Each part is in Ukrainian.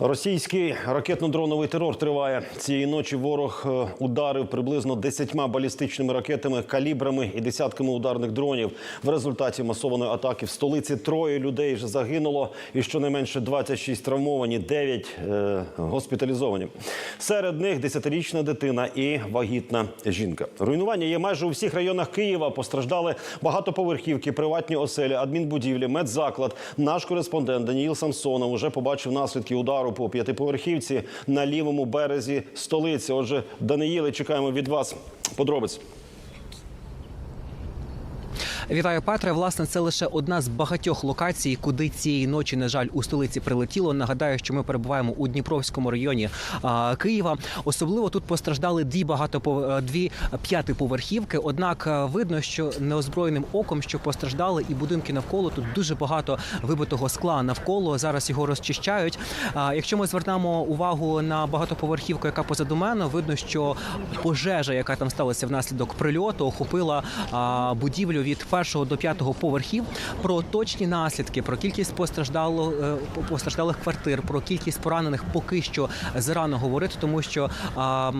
Російський ракетно-дроновий терор триває цієї ночі. Ворог е, ударив приблизно десятьма балістичними ракетами, калібрами і десятками ударних дронів. В результаті масованої атаки в столиці троє людей вже загинуло, і щонайменше 26 травмовані, 9 е, госпіталізовані. Серед них десятирічна дитина і вагітна жінка. Руйнування є майже у всіх районах Києва. Постраждали багатоповерхівки, приватні оселі, адмінбудівлі, медзаклад. Наш кореспондент Даніїл Самсонов уже побачив наслідки удару по п'ятиповерхівці на лівому березі столиці. Отже, Даниїле, чекаємо від вас подробиць. Вітаю, Петре. Власне, це лише одна з багатьох локацій, куди цієї ночі, на жаль, у столиці прилетіло. Нагадаю, що ми перебуваємо у Дніпровському районі а, Києва. Особливо тут постраждали дві багатопо дві п'ятиповерхівки. Однак видно, що неозброєним оком, що постраждали, і будинки навколо тут дуже багато вибитого скла навколо. Зараз його розчищають. А, якщо ми звернемо увагу на багатоповерхівку, яка позаду мене, видно, що пожежа, яка там сталася внаслідок прильоту, охопила а, будівлю від першого до п'ятого поверхів. Про точні наслідки, про кількість постраждало е, постраждалих квартир, про кількість поранених поки що зарано говорити, тому що а,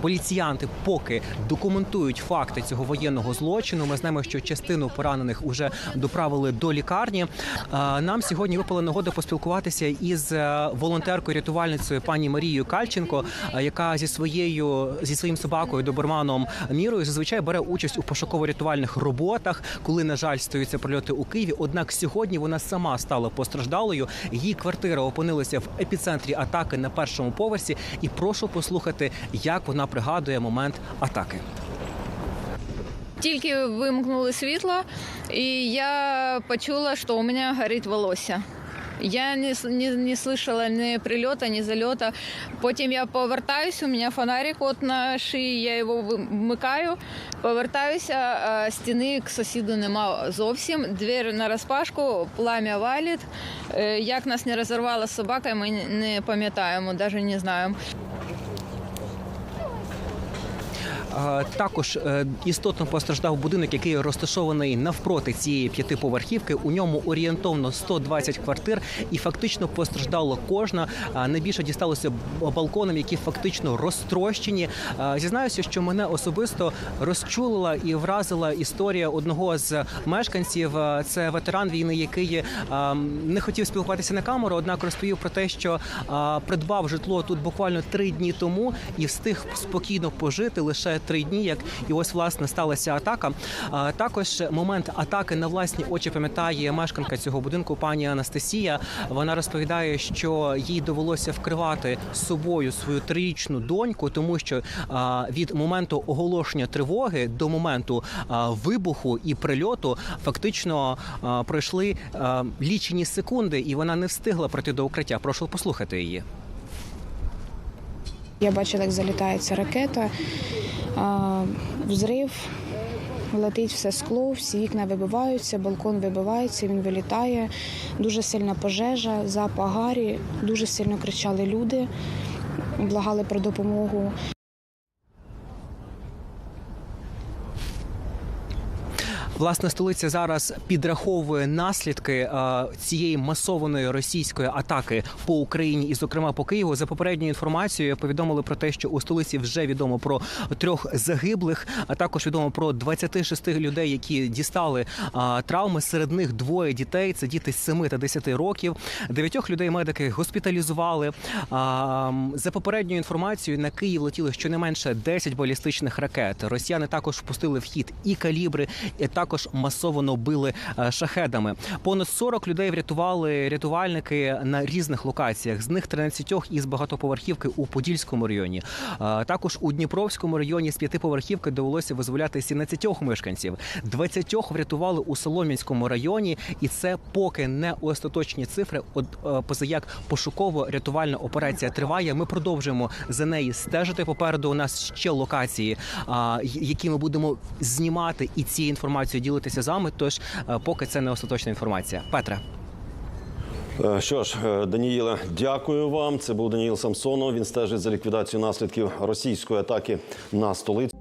поліціянти поки документують факти цього воєнного злочину. Ми знаємо, що частину поранених вже доправили до лікарні. А, Нам сьогодні випала нагода поспілкуватися із е, волонтеркою рятувальницею пані Марією Кальченко, е, яка зі своєю зі своїм собакою доберманом Мірою зазвичай бере участь у пошуково-рятувальних роботах, коли на жаль стаються прильоти у Києві. Однак сьогодні вона сама стала постраждалою. Її квартира опинилася в епіцентрі атаки на першому поверсі. І прошу послухати, як вона пригадує момент атаки. Тільки вимкнули світло, і я почула, що у мене горить волосся. Я не, не, не слышала ні прильота, ні зальота. Потім я повертаюсь, у мене фонарик от на шиї, я його вмикаю, повертаюся, а стіни к сусіду нема зовсім. Двір на розпашку, плам'я валить. Е, Як нас не розірвала собака, ми не пам'ятаємо, навіть не знаємо. Е, Також е, істотно постраждав будинок, який розташований навпроти цієї п'ятиповерхівки. У ньому орієнтовно 120 квартир, і фактично постраждала кожна. Найбільше дісталося балконам, які фактично розтрощені. Зізнаюся, що мене особисто розчулила і вразила історія одного з мешканців. Це ветеран війни, який е, не хотів спілкуватися на камеру, однак розповів про те, що придбав житло тут буквально три дні тому і встиг спокійно пожити лише три дні. Як і ось власне сталася атака. Також момент атаки на власні очі пам'ятає мешканка цього будинку, пані Анастасія. Вона розповідає, що їй довелося вкривати собою свою трирічну доньку, тому що від моменту оголошення тривоги до моменту вибуху і прильоту фактично пройшли лічені секунди, і вона не встигла пройти до укриття. Прошу послухати її. Я бачила, як залітається ракета, взрив, летить все скло, всі вікна вибиваються, балкон вибивається, він вилітає. Дуже сильна пожежа, запах гарі, дуже сильно кричали люди, благали про допомогу. Власне, столиця зараз підраховує наслідки е, цієї масованої російської атаки по Україні і, зокрема, по Києву. За попередньою інформацією повідомили про те, що у столиці вже відомо про трьох загиблих, а також відомо про 26 людей, які дістали е, травми. Серед них двоє дітей. Це діти з 7 та 10 років. Дев'ятьох людей медики госпіталізували. А, За попередньою інформацією на Київ летіли щонайменше 10 балістичних ракет. Росіяни також впустили в хід і калібри, і також масово били е, шахедами. Понад 40 людей врятували рятувальники на різних локаціях. З них 13 із багатоповерхівки у Подільському районі. Е, Також у Дніпровському районі з п'ятиповерхівки довелося визволяти 17 мешканців. 20 врятували у Солом'янському районі, і це поки не остаточні цифри. От е, позаяк пошуково-рятувальна операція триває. Ми продовжуємо за неї стежити. Попереду у нас ще локації, які ми будемо знімати і цією інформацією ділитися з вами. Тож е, поки це не остаточна інформація. Петре. Е, Що ж, е, Даніїле, дякую вам. Це був Даніїл Самсонов. Він стежить за ліквідацією наслідків російської атаки на столицю.